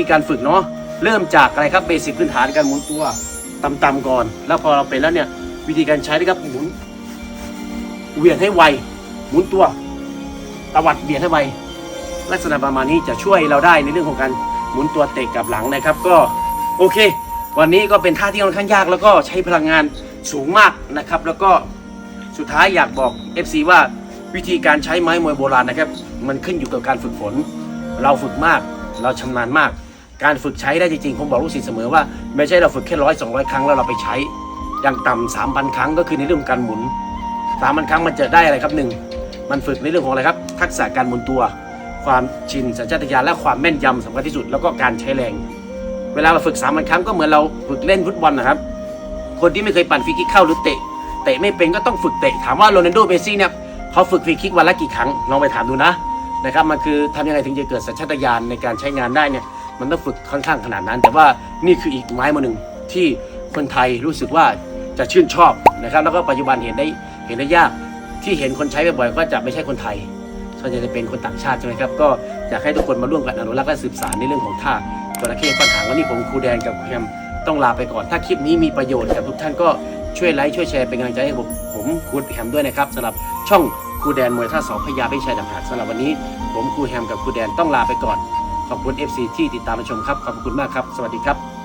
ีการฝึกเนาะเริ่มจากอะไรครับเบสิกพื้นฐานการหมุนตัวต่ำๆก่อน แล้วพอเราเป็นแล้วเนี่ยวิธีการใช้นะครับหมุนเวียงให้ไวหมุนตัวตวัดเบียงให้ไวลักษณะประมาณนี้จะช่วยเราได้ในเรื่องของการหมุนตัวเตะกับหลังนะครับ ก็โอเค วันนี้ก็เป็นท่าที่ค่อนข้างยาก แล้วก็ใช้พลังงานสูงมากนะครับ แล้วก็สุดท้ายอยากบอก FC ว่าวิธีการใช้ไม้มวยโบราณนะครับ มันขึ้นอยู่กับการฝึกฝน เราฝึกมาก เราชำนาญมาก การฝึกใช้ได้จริงๆ ผมบอกลูกศิษย์เสมอว่า ไม่ใช่เราฝึกแค่ร้อยสองร้อยครั้งแล้วเราไปใช้ อย่างต่ำสามพันครั้งก็คือในเรื่องการหมุนสามพันครั้งมันจะได้อะไรครับหนึ่งมันฝึกในเรื่องของอะไรครับ ทักษะการหมุนตัว ความชินสัญชาตญาณและความแม่นยำสำคัญที่สุดแล้วก็การใช้แรง เวลาเราฝึกสามพันครั้งก็เหมือนเราฝึกเล่นฟุตบอลนะครับ คนที่ไม่เคยปั่นฟรีคิกเข้าหรือเตะเตะไม่เป็นก็ต้องฝึกเตะถามว่าโรนัลโดเมซี่เนี่ยเขาฝึกฟรีคิกวันละกี่ครั้งลองไปถามดูนะนะครับมันคือทำยังไงถึงจะเกิดสัญชาตญาณในการใช้งานได้เนี่ย มันต้องฝึกค่อนข้างขนาดนั้น แต่ว่านี่คืออีกไม้มาหนึ่งที่คนไทยรู้สึกว่าจะชื่นชอบนะครับ แล้วก็ปัจจุบันเห็นได้เห็นได้ยากที่เห็นคนใช้บ่อยๆก็จะไม่ใช่คนไทยส่วนใหญ่จะเป็นคนต่างชาติใช่ไหมครับก็อยากให้ทุกคนมาร่วมกันอนุรักษ์และสืบสานในเรื่องของท่าจระเข้ฟันหางวันนี้ผมครูแดนกับครูแฮมต้องลาไปก่อน ถ้าคลิปนี้มีประโยชน์กับทุกท่านก็ช่วยไลค์ช่วยแชร์เป็นกำลังใจให้ผมผมครูแฮมด้วยนะครับสำหรับช่องครูแดนมวยท่าสองพญาพิชัยดำหักสำหรับวันนี้ ผมครูแฮมกับครูแดนต้องลาไปก่อน ขอบคุณ FC ที่ติดตามมาชมครับ ขอบคุณมากครับ สวัสดีครับ